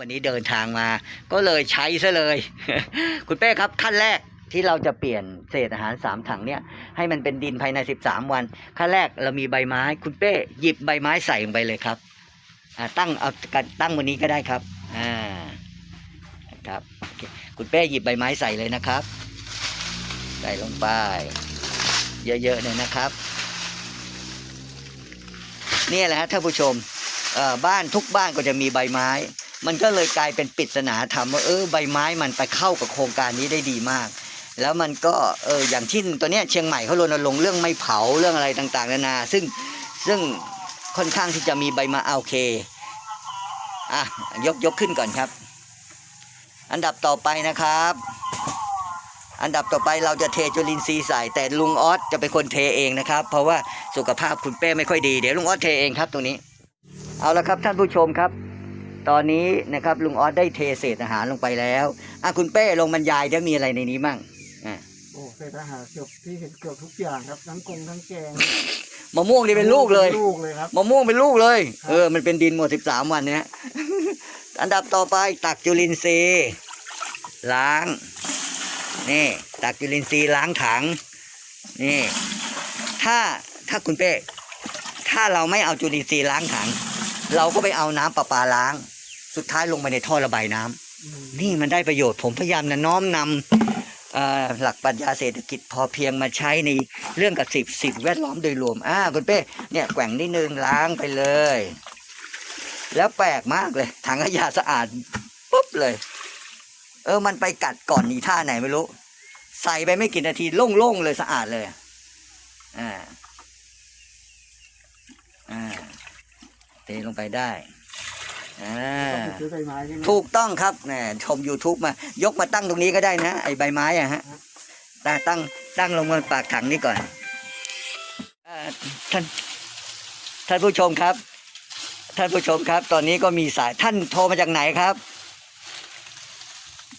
วันนี้เดินทางมา ก็เลยใช้ซะเลย คุณเป้ครับขั้นแรกที่เราจะเปลี่ยนเศษอาหารสามถังเนี่ยให้มันเป็นดินภายในสิบสามวัน ขั้นแรกเรามีใบไม้ คุณเป้หยิบใบไม้ใส่ลงไปเลยครับตั้งเอาตั้งวันนี้ก็ได้ครับอ่าครับคุณเป้หยิบใบไม้ใส่เลยนะครับ ใส่ลงไป เยอะๆเลยนะครับเนี่ยแหละฮะท่านผู้ชมบ้านทุกบ้านก็จะมีใบไม้ มันก็เลยกลายเป็นปริศนาธรรมว่าเออใบไม้มันไปเข้ากับโครงการนี้ได้ดีมาก แล้วมันก็เอออย่างที่ตัวเนี้ยเชียงใหม่เขารณรงค์เรื่องไม่เผาเรื่องอะไรต่างๆนานา ซึ่งซึ่งค่อนข้างที่จะมีใบมาเอาเคอะยกยกขึ้นก่อนครับ อันดับต่อไปนะครับ อันดับต่อไปเราจะเทจุลินทรีย์ใส่แต่ลุงออสจะเป็นคนเทเองนะครับ เพราะว่าสุขภาพคุณเป้ไม่ค่อยดีเดี๋ยวลุงออสเทเองครับตรงนี้ เอาละครับท่านผู้ชมครับ ตอนนี้นะครับลุงออสได้เทเศษอาหารลงไปแล้วอะคุณเป้ลงบรรยายจะมีอะไรในนี้มั่งอะโอ้เศษอาหารเกือบที่เห็นเกือบทุกอย่างครับทั้งกงทั้งแกงมะม่วงนี่เป็นลูกเลยลูกเลยครับมะม่วงเป็นลูกเลยครับเออมันเป็นดินหมดสิบสามวันเนี้ยอันดับต่อไปตักจุลินทรีย์ล้างนี่ตักจุลินทรีย์ล้างถังนี่ถ้าถ้าคุณเป้ถ้าเราไม่เอาจุลินทรีย์ล้างถัง เราก็ไปเอาน้ำประปาล้าง สุดท้ายลงไปในท่อระบายน้ำอืมนี่มันได้ประโยชน์ผมพยายามนะน้อมนำเอ่อหลักปรัชญาเศรษฐกิจพอเพียงมาใช้ในเรื่องกับสิบสิ่งแวดล้อมโดยรวมอ่าคุณเป้เนี่ยแกว่งนิดนึงล้างไปเลย แล้วแปลกมากเลยถังขยะสะอาดปุ๊บเลย เออมันไปกัดก่อนอีท่าไหนไม่รู้ ใส่ไปไม่กี่นาทีโล่งๆเลยสะอาดเลยอ่าอ่าเทลงไปได้ อ่าซื้อใบไม้ใช่ไหมถูกต้องครับแหมชม YouTube มายกมาตั้งตรงนี้ก็ได้นะ ไอใบไม้อะฮะตั้งตั้งตั้งลงบนปากถังนี่ก่อนอ่อท่านท่านผู้ชมครับ ท่านผู้ชมครับ ตอนนี้ก็มีสายท่านโทรมาจากไหนครับ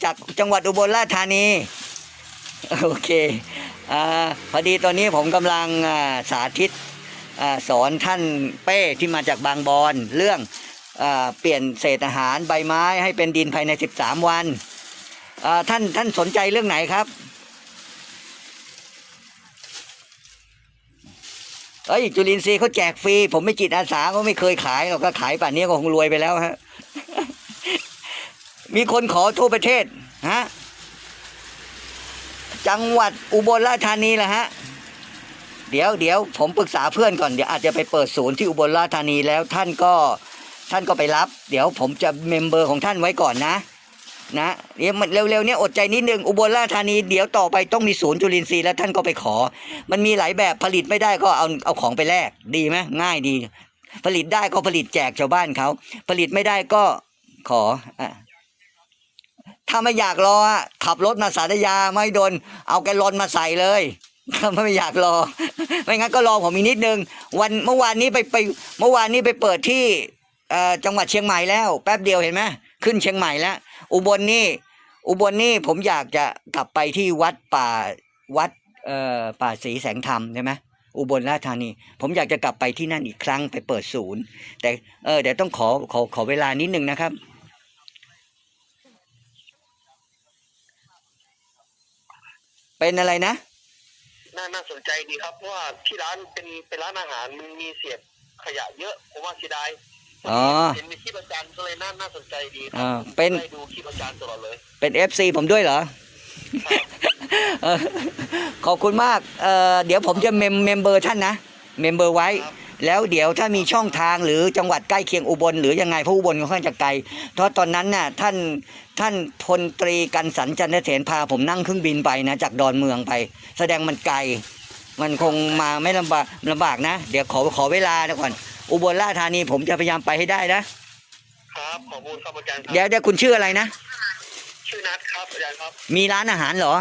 จากจังหวัดอุบลราชธานี โอเคอาพอดีตอนนี้ผมกำลังอ่าสาธิตอาสอนท่านเป้ที่มาจากบางบอนเรื่อง เปลี่ยนเศษอาหารใบไม้ให้เป็นดินภายใน 13 วันท่านท่านสนใจเรื่องไหนครับเอ้ยจุลินทรีย์เขาแจกฟรีผมไม่จิตอาสาเขาไม่เคยขายหรอกก็ขายป่านนี้ก็คงรวยไปแล้วฮะมีคนขอทั่วประเทศฮะจังหวัดอุบลราชธานีแหละฮะเดี๋ยวเดี๋ยวผมปรึกษาเพื่อนก่อนเดี๋ยวอาจจะไปเปิดศูนย์ที่อุบลราชธานีแล้วท่านก็ ท่านก็ไปรับ เดี๋ยวผมจะเมมเบอร์ของท่านไว้ก่อนนะ นะเดี๋ยวมันเร็วๆเนี้ยอดใจนิดนึงอุบลราชธานีเดี๋ยวต่อไปต้องมีศูนย์จุลินทรีย์แล้วท่านก็ไปขอ มันมีหลายแบบผลิตไม่ได้ก็เอาเอาของไปแลกดีไหมง่ายดี ผลิตได้ก็ผลิตแจกชาวบ้านเขาผลิตไม่ได้ก็ขออะถ้าไม่อยากรอขับรถมาสารยาไม่โดน เอาแกลอนมาใส่เลยถ้าไม่อยากรอ ไม่งั้นก็รอผมอีกนิดนึง วันเมื่อวานนี้ไปไปเมื่อวานนี้ไปเปิดที่ จังหวัดเชียงใหม่แล้ว แป๊บเดียวเห็นไหมขึ้นเชียงใหม่แล้ว อุบลนี่อุบลนี่ผมอยากจะกลับไปที่วัดป่าวัดเอ่อป่าศรีแสงธรรมใช่ไหมอุบลราชธานี ผมอยากจะกลับไปที่นั่นอีกครั้งไปเปิดศูนย์ แต่เออเดี๋ยวต้องขอขอขอเวลานิดนึงนะครับเป็นอะไรนะน่าน่าสนใจดีครับเพราะว่าที่ร้านเป็นเป็นร้านอาหารมันมีเศษขยะเยอะผมว่าเสียดาย อ๋อ เห็นมีคลิปอาจารย์ก็เลยน่าน่าสนใจดีครัอ่าเป็น ได้ดูคลิปอาจารย์ตลอดเลย เป็นเอฟซีผมด้วยเหรอ เออขอบคุณมากเอ่อเดี๋ยวผมจะเมมเมมเบอร์ท่านนะ เมมเบอร์ไว้ ครับ แล้วเดี๋ยวถ้ามีช่องทางหรือจังหวัดใกล้เคียงอุบลหรือยังไงเพราะอุบลค่อนข้างจะไกลเพราะตอนนั้นน่ะท่านท่านพลตรีกันสันจันทเถนพาผมนั่งเครื่องบินไปนะ จากดอนเมืองไป แสดงมันไกล มันคงมาไม่ลำบากลำบากนะ เดี๋ยวขอขอเวลาก่อน อุบลราชธานีผมจะพยายามไปให้ได้นะครับขอบคุณครับอาจารย์ครับเดี๋ยวเดี๋ยวคุณชื่ออะไรนะ ชื่อนัทครับอาจารย์ครับ มีร้านอาหารเหรอ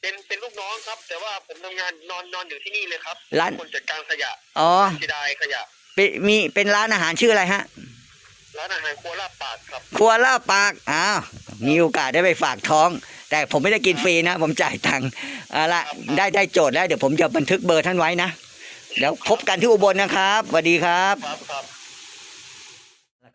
เป็นเป็นลูกน้องครับ แต่ว่าผมทำงานนอนนอนอยู่ที่นี่เลยครับร้าน คนจัดการขยะอ๋อเสียดายขยะ เป็นมีเป็นร้านอาหารชื่ออะไรฮะ ร้านอาหารครัวลาบปากครับ ครัวล่าปากอ้าวมีโอกาสได้ไปฝากท้อง แต่ผมไม่ได้กินฟรีนะ ผมจ่ายตังค์เอาละได้ได้โจทย์แล้ว เดี๋ยวผมจะบันทึกเบอร์ท่านไว้นะ เดี๋ยวพบกันที่อุบลนะครับสวัสดีครับครับครับ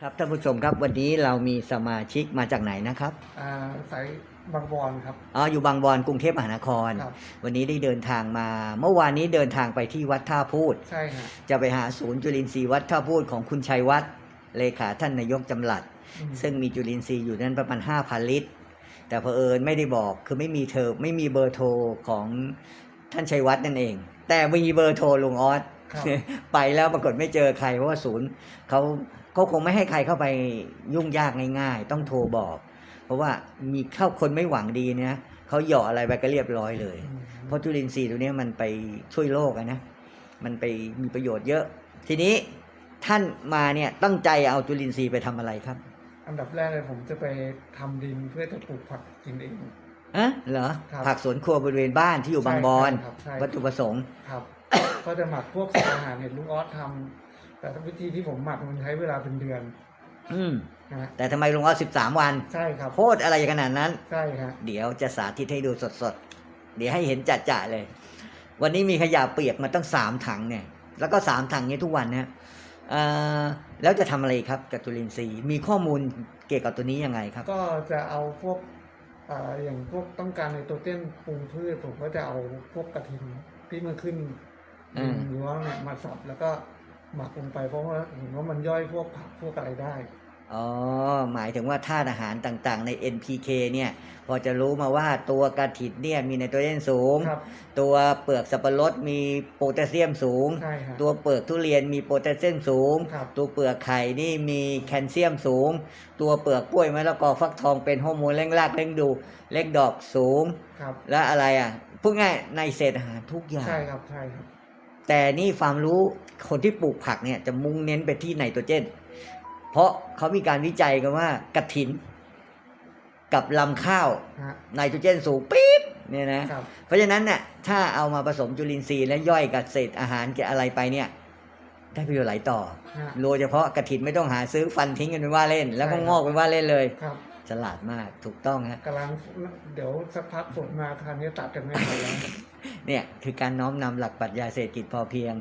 ครับท่านผู้ชมครับวันนี้เรามีสมาชิกมาจากไหนนะครับอ่าสายบางบอนครับอ๋ออยู่บางบอนกรุงเทพมหานครครับวันนี้ได้เดินทางมา เมื่อวานนี้เดินทางไปที่วัดท่าพูดใช่ฮะจะไปหาศูนย์จุลินทรีย์วัดท่าพูดของคุณชัยวัฒน์เลขาท่านนายกจำหลัดอืมซึ่งมีจุลินทรีย์อยู่นั้นประมาณ5,000 ลิตร แต่เผอิญไม่ได้บอกคือไม่มีเธอไม่มีเบอร์โทรของท่านชัยวัฒน์นั่นเอง แต่มีเบอร์โทรลุงออสครับ ไปแล้วปรากฏไม่เจอใครเพราะว่าศูนย์เขาเขาคงไม่ให้ใครเข้าไปยุ่งยากง่าย ๆ ต้องโทรบอก เพราะว่ามีเข้าคนไม่หวังดีเนี่ยเขาเหยาะอะไรไปก็เรียบร้อยเลยอืมเพราะจุลินทรีย์ตัวเนี้ยมันไปช่วยโลกอะนะ มันไปมีประโยชน์เยอะ ทีนี้ท่านมาเนี่ยตั้งใจเอาจุลินทรีย์ไปทำอะไรครับ อันดับแรกเลยผมจะไปทำดินเพื่อจะปลูกผักกินเอง อะเหรอครับ ผักสวนครัวบริเวณบ้านที่อยู่บางบอน ใช่ครับใช่วัตถุประสงค์ ครับ ก็จะหมักพวกสารอาหารเห็นลุงออสทำแต่วิธีที่ผมหมักมันใช้เวลาเป็นเดือนอืมนะฮะแต่ทำไมลงเอาสิบสามวันใช่ครับโคตรอะไรขนาดนั้น ใช่ฮะเดี๋ยวจะสาธิตให้ดูสดๆ เดี๋ยวให้เห็นจัดๆเลย วันนี้มีขยะเปียกมาตั้งสามถังเนี่ย แล้วก็สามถังเนี้ทุกวันเนี่ยเอ่อแล้วจะทำอะไรครับกับจุลินทรีย์ มีข้อมูลเกี่ยวกับตัวนี้ยังไงครับ ก็จะเอาพวก อ่าอย่างพวกต้องการในตัวเต้นปรุงพืชผมก็จะเอาพวกกระถินที่มันขึ้นหรือว่าเนี่ยมาสับแล้วก็หมักลงไปเพราะว่าเห็นว่ามันย่อยพวกผักพวกอะไรได้ อ๋อ หมายถึงว่าธาตุอาหารต่างๆ ใน NPK เนี่ยพอจะรู้มาว่าตัวกระถินเนี่ยมีไนโตรเจนสูง ครับ ตัวเปลือกสับปะรดมีโพแทสเซียมสูง ใช่ฮะตัวเปลือกทุเรียนมีโพแทสเซียมสูง ครับ ตัวเปลือกไข่นี่มีแคลเซียมสูง ตัวเปลือกกล้วยมะละกอฟักทองเป็นฮอร์โมนเร่งรากเร่งดูเร่งดอกสูง ครับ และอะไรอะพูดง่ายในเศษอาหารทุกอย่าง ใช่ครับ ใช่ครับ แต่นี่ความรู้คนที่ปลูกผักเนี่ยจะมุ่งเน้นไปที่ไนโตรเจน เพราะเขามีการวิจัยกันว่ากระถิน กับลำข้าวฮะไนโตรเจนสูงปี๊บเนี่ยนะ ครับ เพราะฉะนั้นเนี่ยถ้าเอามาผสมจุลินทรีย์และย่อยกับเศษอาหารกับอะไรไปเนี่ย ได้ประโยชน์หลายต่อฮะ โดยเฉพาะกระถินไม่ต้องหาซื้อฟันทิ้งกันเป็นว่าเล่น แล้วก็ใช่ครับ งอกเป็นว่าเล่นเลย ครับฉลาดมากถูกต้องฮะกำลังเดี๋ยวสักพักฝนมาทานนี้ตัดกันไม่ไหวแล้ว เนี่ยคือการน้อมนำหลักปรัชญาเศรษฐกิจพอเพียง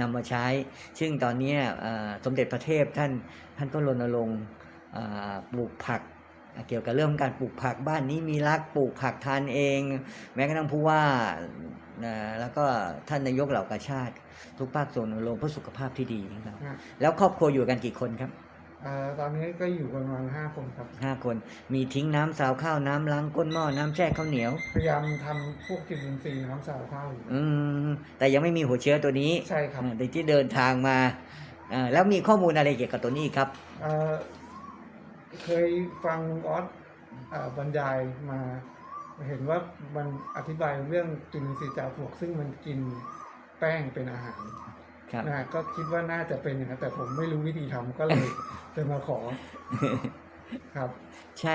นำมาใช้ ซึ่งตอนเนี้ยเอ่อสมเด็จพระเทพท่าน ท่านก็รณรงค์อ่าปลูกผักอะเกี่ยวกับเรื่องการปลูกผักบ้านนี้มีรักปลูกผักทานเอง แม้กระทั่งผู้ว่านะแล้วก็ท่านนายกเหล่ากาชาติ ทุกภาคส่วนรณรงค์เพื่อสุขภาพที่ดีครับฮะแล้วครอบครัวอยู่กันกี่คนครับอ่าตอนนี้ก็อยู่ประมาณห้าคนครับห้าคน มีทิ้งน้ำสาวข้าวน้ำล้างก้นหม้อน้ำแช่ข้าวเหนียว พยายามทำพวกจุลินทรีย์น้ำสาวข้าวอยู่อืมแต่ยังไม่มีหัวเชื้อตัวนี้ใช่ครับอ่าแต่ที่เดินทางมา อ่าแล้วมีข้อมูลอะไรเกี่ยวกับตัวนี้ครับ เอ่อเคยฟังลุงออสอ่าบรรยายมาเห็นว่ามันอธิบายเรื่องจุลินทรีย์จากพวก ซึ่งมันกินแป้งเป็นอาหารครับ นะฮะก็คิดว่าน่าจะเป็นอย่างนั้นแต่ผมไม่รู้วิธีทำก็เลยจะมาขอครับ ใช่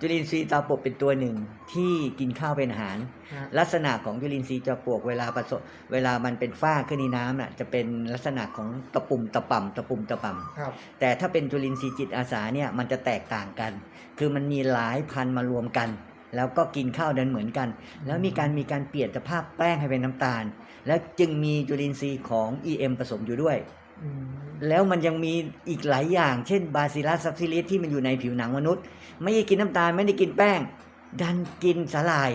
จุลินทรีย์ตาปบเป็นตัวหนึ่งที่กินข้าวเป็นอาหาร ฮะ ลักษณะของจุลินทรีย์จอปลวกเวลาผสมเวลามันเป็นฝ้าขึ้นในน้ำน่ะจะเป็นลักษณะของตะปุ่มตะป่ำตะปุ่มตะป่ำ ครับ แต่ถ้าเป็นจุลินทรีย์จิตอาสาเนี่ยมันจะแตกต่างกัน คือมันมีหลายพันธุ์มารวมกัน แล้วก็กินข้าวนั้นเหมือนกัน แล้วมีการมีการเปลี่ยนสภาพแป้งให้เป็นน้ำตาล แล้วจึงมีจุลินทรีย์ของ EM ผสมอยู่ด้วยอืม แล้วมันยังมีอีกหลายอย่าง เช่นบาซิลัสซับซิลิสที่มันอยู่ในผิวหนังมนุษย์ ไม่ได้กินน้ำตาลไม่ได้กินแป้ง ดันกินสาหร่าย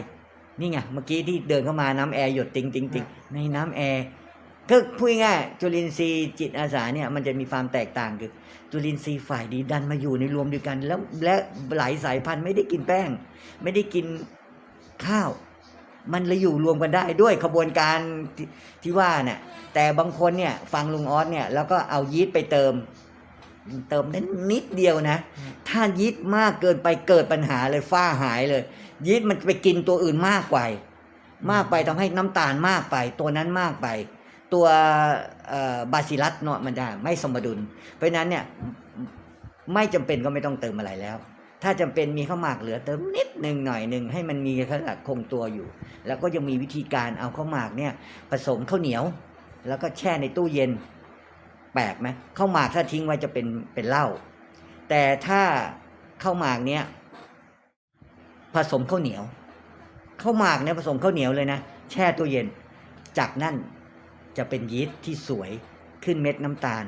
นี่ไงเมื่อกี้ที่เดินเข้ามาน้ำแอร์หยดติงติงติงในน้ำแอร์ก็พูดง่ายๆจุลินทรีย์จิตอาสาเนี่ยมันจะมีความแตกต่างคือจุลินทรีย์ฝ่ายดีดันมาอยู่ในรวมเดียวกัน แล้วและหลายสายพันธุ์ไม่ได้กินแป้ง ไม่ได้กินข้าว มันเลยอยู่รวมกันได้ด้วยขบวนการที่ที่ว่าเนี่ยแต่บางคนเนี่ยฟังลุงออสเนี่ยแล้วก็เอายีสต์ไปเติม เติมได้นิดเดียวนะ ถ้ายีสต์มากเกินไปเกิดปัญหาเลยฝ้าหายเลย ยีสต์มันไปกินตัวอื่นมากไปมากไปทำให้น้ำตาลมากไป ตัวนั้นมากไป ตัวบาซิลัสเนาะมันจะไม่สมดุล เพราะฉะนั้นเนี่ยไม่จำเป็นก็ไม่ต้องเติมอะไรแล้ว ถ้าจำเป็นมีข้าวหมากเหลือเติมนิดหนึ่งหน่อยหนึ่งให้มันมีขนาดคงตัวอยู่ แล้วก็ยังมีวิธีการเอาข้าวหมากเนี่ย ผสมข้าวเหนียว แล้วก็แช่ในตู้เย็น แปลกไหมข้าวหมากถ้าทิ้งไว้จะเป็นเป็นเหล้าแต่ถ้าข้าวหมากเนี่ย ผสมข้าวเหนียวข้าวหมากเนี่ยผสมข้าวเหนียวเลยนะแช่ตู้เย็น จากนั่นจะเป็นยีสต์ที่สวยขึ้นเม็ดน้ำตาล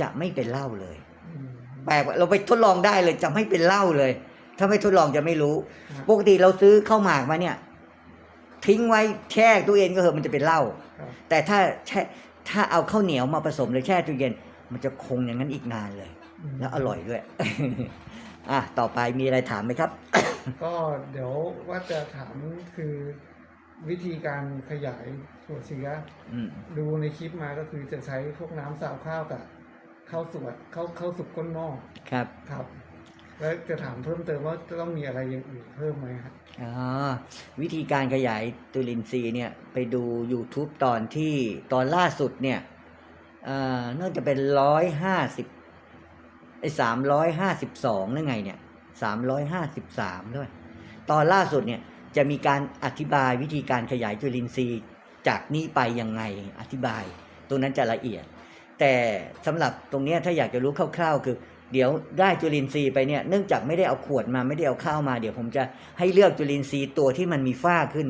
จะไม่เป็นเหล้าเลย แปลกว่าเราไปทดลองได้เลยจะไม่เป็นเหล้าเลย ถ้าไม่ทดลองจะไม่รู้ครับปกติเราซื้อข้าวหมากมาเนี่ย ทิ้งไว้แช่ตู้เย็นก็เหอะมันจะเป็นเหล้าครับแต่ถ้าแช่ถ้าเอาข้าวเหนียวมาผสมหรือแช่ตู้เย็น มันจะคงอย่างนั้นอีกนานเลยมแล้วอร่อยด้วยอะต่อไปมีอะไรถามไหมครับ ก็เดี๋ยวว่าจะถามคือวิธีการขยายถั่วเชื้ออืมดูในคลิปมาก็คือจะใช้พวกน้ำสาวข้าวกับ ข้าวสวยข้าวข้าวสุกก้นหม้อครับ ครับ แล้วจะถามเพิ่มเติมว่าจะต้องมีอะไรอย่างอื่นเพิ่มไหมครับอ๋อวิธีการขยายจุลินทรีย์เนี่ยไปดู YouTube ตอนที่ตอนล่าสุดเนี่ยเอ่อน่าจะเป็นร้อยห้าสิบไอ้สามร้อยห้าสิบสองนั่นไงเนี่ยสามร้อยห้าสิบสามด้วย ตอนล่าสุดเนี่ยจะมีการอธิบายวิธีการขยายจุลินทรีย์จากนี้ไปยังไงอธิบายตรงนั้นจะละเอียด แต่สำหรับตรงนี้ถ้าอยากจะรู้คร่าวๆ คือ เดี๋ยวได้จุลินทรีย์ไปเนี่ยเนื่องจากไม่ได้เอาขวดมาไม่ได้เอาข้าวมาเดี๋ยวผมจะให้เลือกจุลินทรีย์ตัวที่มันมีฝ้าขึ้น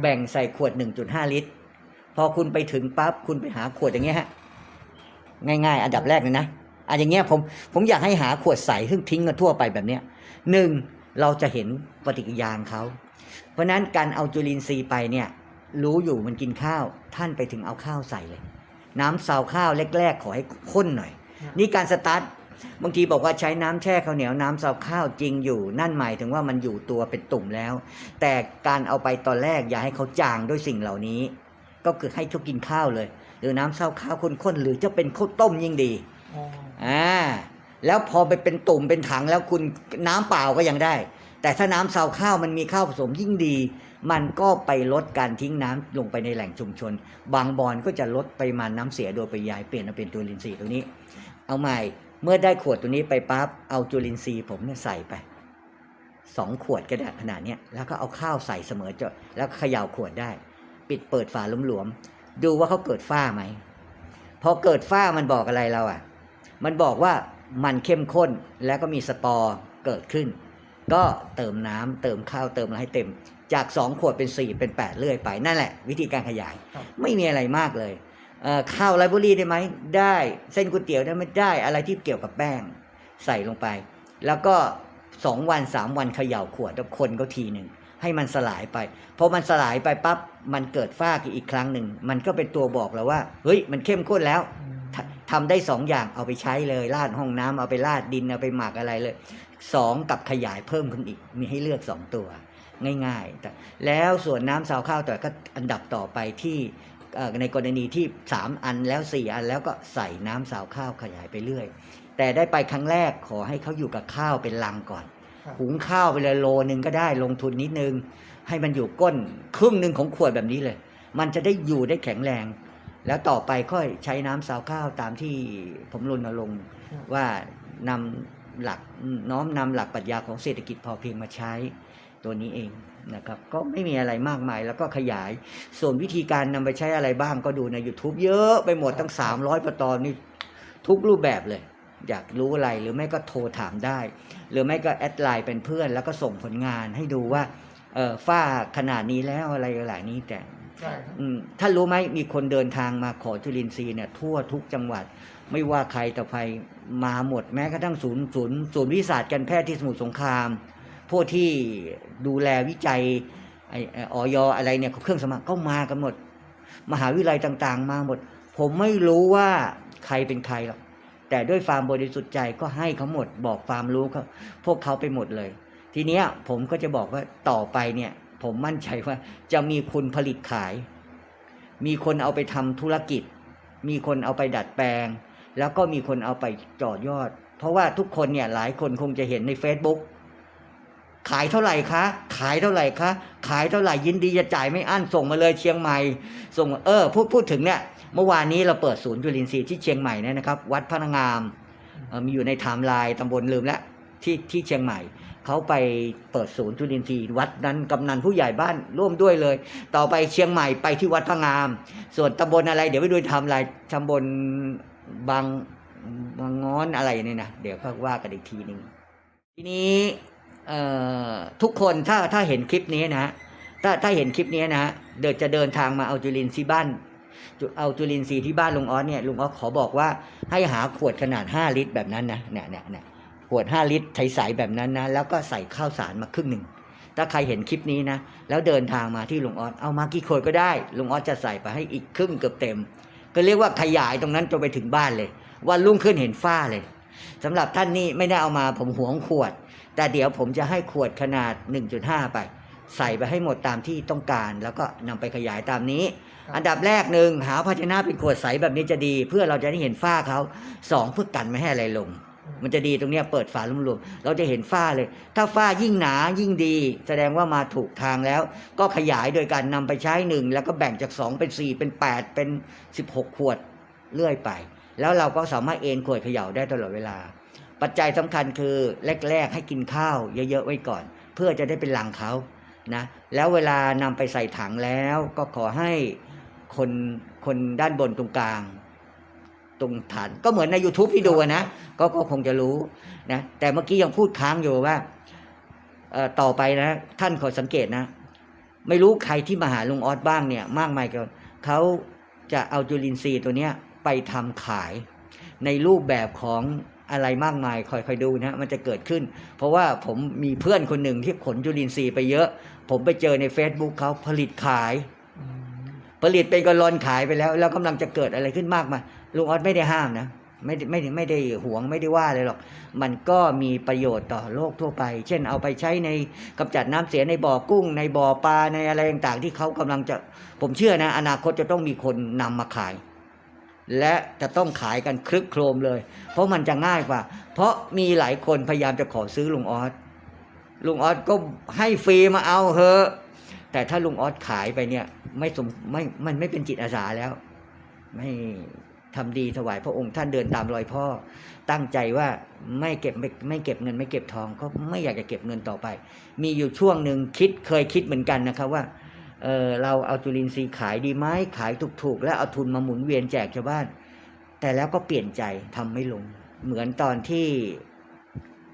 แบ่งใส่ขวด 1.5 ลิตร พอคุณไปถึงปั๊บคุณไปหาขวดอย่างเงี้ยฮะง่ายๆ อันดับแรกเลยนะอันอย่างเงี้ยผมผมอยากให้หาขวดใสซึ่งทิ้งกันทั่วไปแบบเนี้ยหนึ่งเราจะเห็นปฏิกิริยาของเขาเพราะนั้นการเอาจุลินทรีย์ไปเนี่ยรู้อยู่มันกินข้าวท่านไปถึงเอาข้าวใส่เลย น้ำซาวข้าวแรกๆ ขอให้ข้นหน่อยครับนี่การสตาร์ทบางทีบอกว่าใช้น้ำแช่ข้าวเหนียวน้ำซาวข้าวจริงอยู่ นั่นหมายถึงว่ามันอยู่ตัวเป็นตุ่มแล้ว แต่การเอาไปตอนแรกอย่าให้เขาจางด้วยสิ่งเหล่านี้ ก็คือให้เขากินข้าวเลย หรือน้ำซาวข้าวข้นๆหรือจะเป็นข้าวต้มยิ่งดีอ๋ออ่าแล้วพอไปเป็นตุ่มเป็นถังแล้วคุณน้ำเปล่าก็ยังได้ แต่ถ้าน้ำซาวข้าวมันมีข้าวผสมยิ่งดี มันก็ไปลดการทิ้งน้ำลงไปในแหล่งชุมชน บางบอนก็จะลดปริมาณน้ำเสียโดยปริยายเปลี่ยนมาเป็นจุลินทรีย์ตัวนี้ เอาใหม่เมื่อได้ขวดตัวนี้ไปปั๊บเอาจุลินทรีย์ผมเนี่ยใส่ไปสองขวดก็ได้ขนาดเนี้ยแล้วก็เอาข้าวใส่เสมอจดแล้วเขย่าขวดได้ ปิดเปิดฝาหลวมๆดูว่าเขาเกิดฝ้าไหมพอเกิดฝ้ามันบอกอะไรเราอะ มันบอกว่ามันเข้มข้นแล้วก็มีสปอร์เกิดขึ้น ก็เติมน้ำเติมข้าวเติมอะไรให้เต็ม จาก2ขวดเป็น4เป็น8เรื่อยไปนั่นแหละ วิธีการขยายครับไม่มีอะไรมากเลยเอ่อข้าวไรบุรีได้ไหมได้เส้นก๋วยเตี๋ยวได้ไหมได้อะไรที่เกี่ยวกับแป้งใส่ลงไป แล้วก็2วัน3วันเขย่าขวดแล้วคนก็ทีหนึ่งให้มันสลายไปพอมันสลายไปปั๊บมันเกิดฝ้าอีกครั้งหนึ่งมันก็เป็นตัวบอกเราว่าเฮ้ยมันเข้มข้นแล้วอืมททำได้สองอย่างเอาไปใช้เลยราดห้องน้ำเอาไปราดดินเอาไปหมักอะไรเลยสองกับขยายเพิ่มขึ้นอีกมีให้เลือกสองตัว ง่ายๆแต่แล้วส่วนน้ำซาวข้าวต่อก็อันดับต่อไปที่เอ่อในกรณีที่สามอันแล้วสี่อันแล้วก็ใส่น้ำซาวข้าวขยายไปเรื่อย แต่ได้ไปครั้งแรกขอให้เขาอยู่กับข้าวเป็นลังก่อนครับหุงข้าวไปเลยโลนึงก็ได้ลงทุนนิดนึง ให้มันอยู่ก้นครึ่งหนึ่งของขวดแบบนี้เลย มันจะได้อยู่ได้แข็งแรง แล้วต่อไปค่อยใช้น้ำซาวข้าวตามที่ผมรณรงค์ครับว่านำหลักน้อมนำหลักปรัชญาของเศรษฐกิจพอเพียงมาใช้ ตัวนี้เองนะครับก็ไม่มีอะไรมากมายแล้วก็ขยาย ส่วนวิธีการนำไปใช้อะไรบ้างก็ดูใน YouTube เยอะไปหมดตั้ง 300ประตอนนี่ทุกรูปแบบเลย อยากรู้อะไรหรือไม่ก็โทรถามได้ หรือไม่ก็แอดไลน์เป็นเพื่อน แล้วก็ส่งผลงานให้ดูว่าเออฝ้าขนาดนี้แล้วอะไรหลายนี้แต่ได้ครับอืมท่านรู้ไหมมีคนเดินทางมาขอจุลินทรีย์เนี่ยทั่วทุกจังหวัด ไม่ว่าใครแต่ใครมาหมดแม้กระทั่งศูนย์ศูนย์ศูนย์วิสัชการแพทย์ที่สมุทรสงคราม พวกที่ดูแลวิจัยไอออยอะไรเนี่ยเครื่องสำองก็มากันหมด มหาวิทยาลัยต่างๆ มาหมด ผมไม่รู้ว่าใครเป็นใครหรอกแต่ด้วยความบริสุทธิ์ใจก็ให้เขาหมด บอกความรู้เขาพวกเขาไปหมดเลย ทีเนี้ยผมก็จะบอกว่าต่อไปเนี่ย ผมมั่นใจว่าจะมีคุณผลิตขาย มีคนเอาไปทำธุรกิจ มีคนเอาไปดัดแปลง แล้วก็มีคนเอาไปจอดยอด เพราะว่าทุกคนเนี่ยหลายคนคงจะเห็นใน Facebook ขายเท่าไหร่คะ ขายเท่าไหร่คะ ขายเท่าไหร่ยินดีจะจ่ายไม่อั้นส่งมาเลยเชียงใหม่ ส่งเออพูดพูดถึงเนี่ยเมื่อวานนี้เราเปิดศูนย์จุลินทรีย์ที่เชียงใหม่เนี่ยนะครับ วัดพระนางามออมีอยู่ในไทม์ไลน์ตำบลลืมแล้วที่ที่เชียงใหม่เขาไปเปิดศูนย์จุลินทรีย์วัดนั้นกำนันผู้ใหญ่บ้านร่วมด้วยเลย ต่อไปเชียงใหม่ไปที่วัดพระงาม ส่วนตำบลอะไร เดี๋ยวไปดูไทำลายตำบลบางบางงอนอะไรเนี่ยนะเดี๋ยวก็ว่ากันอีกทีหนึ่งทีนี้ ทุกคนถ้าถ้าเห็นคลิปนี้นะ ถ้าถ้าเห็นคลิปนี้นะเดี๋ยวจะเดินทางมาเอาจุลินทรีย์บ้านจุเอาจุลินทรีย์ที่บ้านลุงออสเนี่ยลุงออสขอบอกว่าให้หาขวดขนาด 5 ลิตรแบบนั้นนะเนี่ยเนี่ยเนี่ยขวด 5 ลิตรใสๆแบบนั้นนะแล้วก็ใส่ข้าวสารมาครึ่งหนึ่งถ้าใครเห็นคลิปนี้นะ แล้วเดินทางมาที่ลุงออสเอามากี่ขวดก็ได้ลุงออสจะใส่ไปให้อีกครึ่งเกือบเต็ม ก็เรียกว่าขยายตรงนั้นจนไปถึงบ้านเลยวันรุ่งขึ้นเห็นฝ้าเลยสำหรับท่านนี้ไม่ได้เอามาผมหวงขวด แต่เดี๋ยวผมจะให้ขวดขนาด 1.5 ไป ใส่ไปให้หมดตามที่ต้องการ แล้วก็นำไปขยายตามนี้ครับอันดับแรกหนึ่งหาภาชนะเป็นขวดใสแบบนี้จะดี เพื่อเราจะได้เห็นฝ้าเขาสองเพื่อกันไม่ให้อะไรลง มันจะดีตรงเนี้ยเปิดฝาลุ่มๆเราจะเห็นฝ้าเลย ถ้าฝ้ายิ่งหนายิ่งดี แสดงว่ามาถูกทางแล้ว ก็ขยายโดยการนำไปใช้หนึ่งแล้วก็แบ่งจากสองเป็นสี่เป็นแปดเป็นสิบหกขวดเรื่อยไป แล้วเราก็สามารถเอนขวดเขย่าได้ตลอดเวลา ปัจจัยสำคัญคือแรก ๆ ให้กินข้าวเยอะๆไว้ก่อน เพื่อจะได้เป็นหลังเขานะแล้วเวลานำไปใส่ถังแล้วก็ขอให้คนคนด้านบนตรงกลาง ตรงฐานก็เหมือนใน YouTube ที่ดูนะก็ก็คงจะรู้นะแต่เมื่อกี้ยังพูดค้างอยู่ว่าต่อไปนะ ท่านขอสังเกตนะ ไม่รู้ใครที่มาหาลุงออสบ้างเนี่ย มากมายก็เขาจะเอาจุลินทรีย์ตัวเนี้ยไปทำขายในรูปแบบของ อะไรมากมายคอยคอยดูนะมันจะเกิดขึ้น เพราะว่าผมมีเพื่อนคนหนึ่งที่ขนจุลินทรีย์ไปเยอะ ผมไปเจอใน Facebook เขาผลิตขาย ผลิตเป็นกระลอนขายไปแล้ว แล้วกำลังจะเกิดอะไรขึ้นมากมายลุงออสไม่ได้ห้ามนะไม่ได้ไม่ได้ไม่ได้หวงไม่ได้ว่าเลยหรอก มันก็มีประโยชน์ต่อโลกทั่วไป เช่นเอาไปใช้ในกำจัดน้ำเสียในบ่อกุ้ง ในบ่อปลาในอะไรต่างๆ ที่เขากำลังจะผมเชื่อนะ อนาคตจะต้องมีคนนำมาขาย และจะต้องขายกันคลึกโครมเลย เพราะมันจะง่ายกว่า เพราะมีหลายคนพยายามจะขอซื้อลุงออสลุงออสก็ให้ฟรีมาเอาเถอะแต่ถ้าลุงออสขายไปเนี่ยไม่สมไม่มันไม่เป็นจิตอาสาแล้ว ไม่ทำดีถวายพระองค์ท่านเดินตามรอยพ่อ ตั้งใจว่าไม่เก็บไม่ไม่เก็บเงินไม่เก็บทอง ก็ไม่อยากจะเก็บเงินต่อไป มีอยู่ช่วงหนึ่งคิดเคยคิดเหมือนกันนะครับว่า เออเราเอาจุลินทรีย์ขายดีไหมขายถูกๆ แล้วเอาทุนมาหมุนเวียนแจกชาวบ้าน แต่แล้วก็เปลี่ยนใจทำไม่ลง เหมือนตอนที่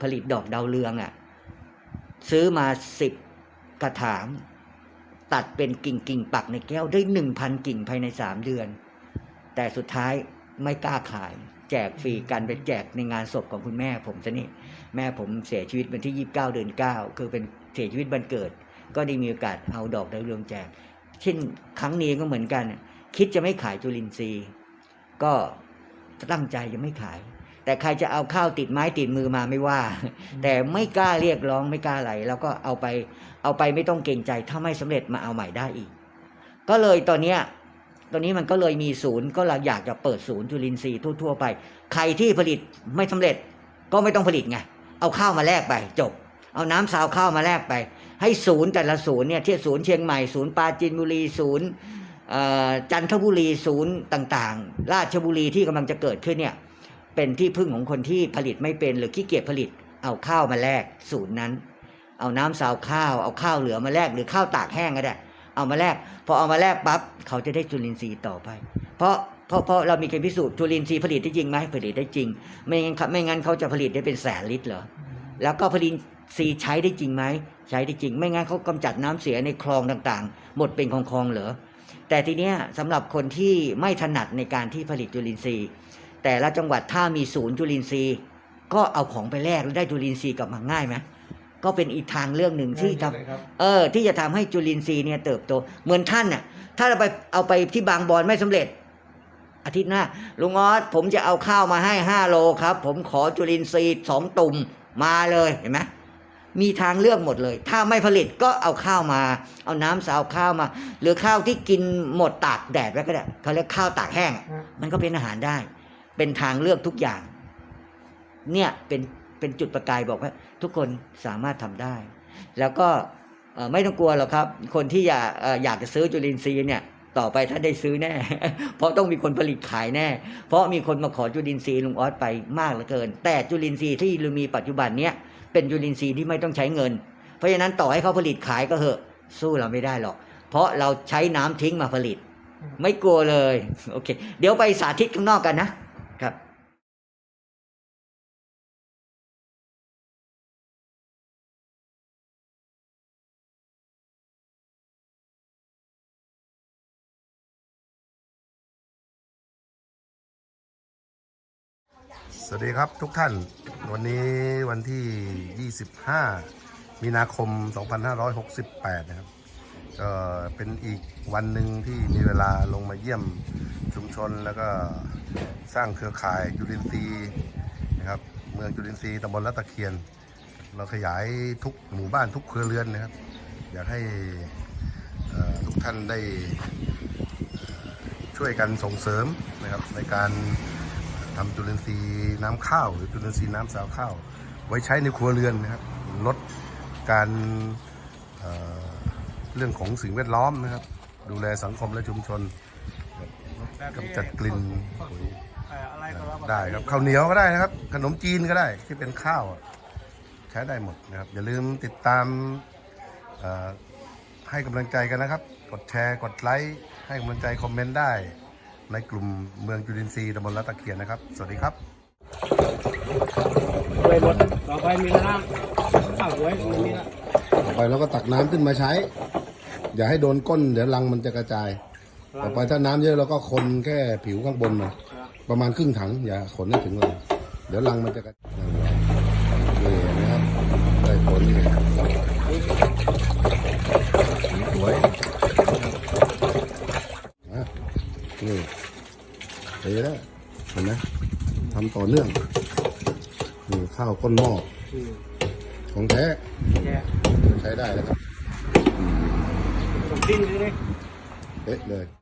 ผลิตดอกดาวเรืองอะ่ะซื้อมาสิบกระถางตัดเป็นกิ่งกิ่งปักในแก้วได้หนึ่งพันกิ่งภายในสามเดือน แต่สุดท้ายไม่กล้าขาย แจกฟรีกันไปแจกในงานศพของคุณแม่ผมซะนี่แม่ผมเสียชีวิตวันที่ยี่สิบเก้าเดือนเก้าคือเป็นเสียชีวิตวันเกิด ก็ได้มีโอกาสเอาดอกดาวเรืองแจก เช่นครั้งนี้ก็เหมือนกัน คิดจะไม่ขายจุลินทรีย์ ก็ตั้งใจจะไม่ขาย แต่ใครจะเอาข้าวติดไม้ติดมือมาไม่ว่า แต่ไม่กล้าเรียกร้องไม่กล้าอะไรแล้วก็เอาไปเอาไปไม่ต้องเกรงใจถ้าไม่สำเร็จมาเอาใหม่ได้อีก ก็เลยตอนเนี้ยตอนนี้มันก็เลยมีศูนย์ก็เราอยากจะเปิดศูนย์จุลินทรีย์ทั่ว ๆ ไป ใครที่ผลิตไม่สำเร็จก็ไม่ต้องผลิตไงเอาข้าวมาแลกไปจบ เอาน้ำซาวข้าวมาแลกไป ให้ศูนย์แต่ละศูนย์เนี่ยที่ศูนย์เชียงใหม่ศูนย์ปราจีนบุรีศูนย์จันทบุรีศูนย์ต่างๆ ราชบุรีที่กำลังจะเกิดขึ้นเนี่ยเป็นที่พึ่งของคนที่ผลิตไม่เป็นหรือขี้เกียจผลิตเอาข้าวมาแลกศูนย์นั้น เอาน้ำซาวข้าวเอาข้าวเหลือมาแลกหรือข้าวตากแห้งก็ได้เอามาแลกพอเอามาแลกปั๊บเขาจะได้จุลินทรีย์ต่อไป เพราะเพราะเพราะเรามีการพิสูจน์จุลินทรีย์ผลิตได้จริงไหมผลิตได้จริง ไม่งั้นไม่งั้นเขาจะผลิตได้เป็นแสนลิตรเหรอแล้วก็ผลิต ซีย์ใช้ได้จริงไหมใช้ได้จริง ไม่งั้นเขากำจัดน้ำเสียในคลองต่างๆ หมดเป็นคลองคลองๆเหรอแต่ทีเนี้ยสำหรับคนที่ไม่ถนัดในการที่ผลิตจุลินทรีย์ แต่ละจังหวัดถ้ามีศูนย์จุลินทรีย์ ก็เอาของไปแลกแล้วได้จุลินทรีย์กลับมาง่ายไหมก็เป็นอีกทางเรื่องหนึ่งที่ทำง่ายเลยครับเออ ที่จะทำให้จุลินทรีย์เนี่ยเติบโต เหมือนท่านน่ะ ถ้าเราไปเอาไปที่บางบอนไม่สำเร็จ อาทิตย์หน้าลุงออสผมจะเอาข้าวมาให้ห้าโลครับ ผมขอจุลินทรีย์สองตุ่มมาเลยเห็นไหม มีทางเลือกหมดเลย ถ้าไม่ผลิตก็เอาข้าวมา เอาน้ำสาวข้าวมา หรือข้าวที่กินหมดตากแดดไว้ก็ได้เขาเรียกข้าวตากแห้งอะฮะมันก็เป็นอาหารได้ เป็นทางเลือกทุกอย่าง เนี่ยเป็นเป็นจุดประกายบอกว่า ทุกคนสามารถทำได้ แล้วก็เอ่อไม่ต้องกลัวหรอกครับ คนที่อยากเอ่ออยากจะซื้อจุลินทรีย์เนี่ยต่อไปถ้าได้ซื้อแน่ เพราะต้องมีคนผลิตขายแน่ เพราะมีคนมาขอจุลินทรีย์ลุงออสไปมากเหลือเกิน แต่จุลินทรีย์ที่เรามีปัจจุบันเนี้ย เป็นจุลินทรีย์ที่ไม่ต้องใช้เงิน เพราะฉะนั้นต่อให้เขาผลิตขายก็เหอะ สู้เราไม่ได้หรอก เพราะเราใช้น้ำทิ้งมาผลิต ไม่กลัวเลย โอเค เดี๋ยวไปสาธิตข้างนอกกันนะครับ สวัสดีครับทุกท่าน วันนี้วันที่ 25 มีนาคม 2568 นะครับก็เป็นอีกวันหนึ่งที่มีเวลาลงมาเยี่ยมชุมชนแล้วก็สร้างเครือข่ายจุลินทรีย์นะครับเมืองจุลินทรีย์ตำบลละตะเคียน เราขยายทุกหมู่บ้านทุกครัวเรือนนะครับ อยากให้ทุกท่านได้ช่วยกันส่งเสริมนะครับในการ ทำจุลินทรีย์น้ำข้าว หรือจุลินทรีย์น้ำสาวข้าว ไว้ใช้ในครัวเรือนนะครับลดการเอ่อเรื่องของสิ่งแวดล้อมนะครับ ดูแลสังคมและชุมชนกำจัดกลิ่นปุ๋ยได้ครับข้าวเหนียวก็ได้นะครับ ขนมจีนก็ได้ที่เป็นข้าวอะใช้ได้หมดนะครับ อย่าลืมติดตามเอ่อให้กำลังใจกันนะครับ กดแชร์กดไลค์ให้กำลังใจคอมเมนต์ได้ ในกลุ่มเมืองจุลินทรีย์ตำบลละตะเคียนนะครับ สวัสดีครับไปหมดต่อไปมีแล้วนะข้าวหวยมีแล้วต่อไปเราก็ตักน้ำขึ้นมาใช้ อย่าให้โดนก้นเดี๋ยวรังมันจะกระจาย ต่อไปถ้าน้ำเยอะเราก็คนแค่ผิวข้างบนมาประมาณครึ่งถัง อย่าขนให้ถึงรังเดี๋ยวรังมันจะกระนี่นะครับได้ผลนี่สวยอะนี่ เห็นแล้วเห็นไหมทำต่อเนื่องนี่ข้าวก้นหม้อของแท้แย่ใช้ได้แล้วครับส่งดิ้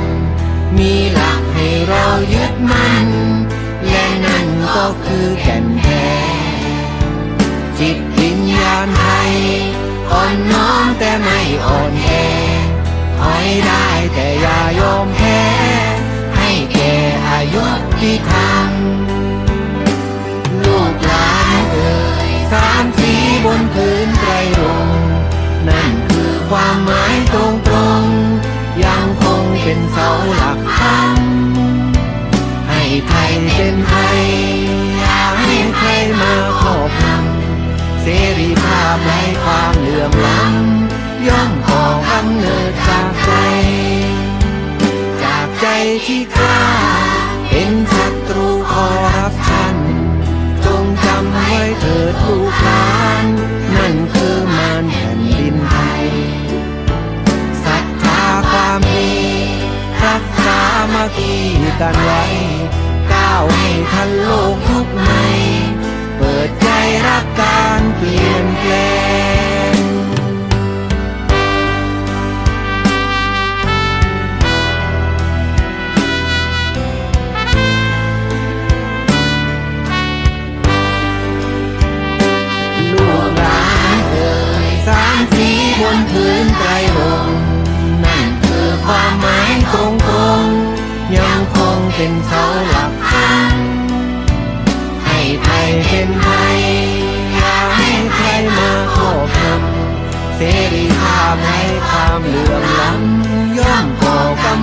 มีหลักให้เรายึดมั่น และนั่นก็คือแก่นแท้จิตวิญญาณไทยอ่อนน้อมแต่ไม่อ่อนแอถอยได้แต่อย่ายอมแพ้ ให้แก่อายุที่ทำลูกหลานเอ่ยสามสีบนพื้นไตรรงนั่นคือความหมายตรง เป็นเสาหลักทำให้ไทยเป็นไทยอย่าให้ไทยมาครอบงำเสรีภาพไร้ความเหลื่อมล้ำย่อมก่อกำเนิดจากใจ จากใจที่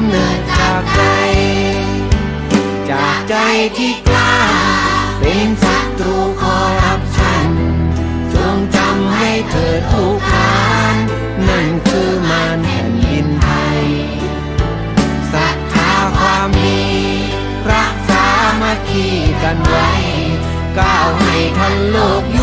ำเนิดจากใจ จากใจที่กล้า เป็นศัตรูคอร์รัปชัน จงจำให้เถิดทุกทาน นั่นคือมารแผ่นดินไทยศรัทธาความดีรักษามาคีกันไว้ ก้าวันโลก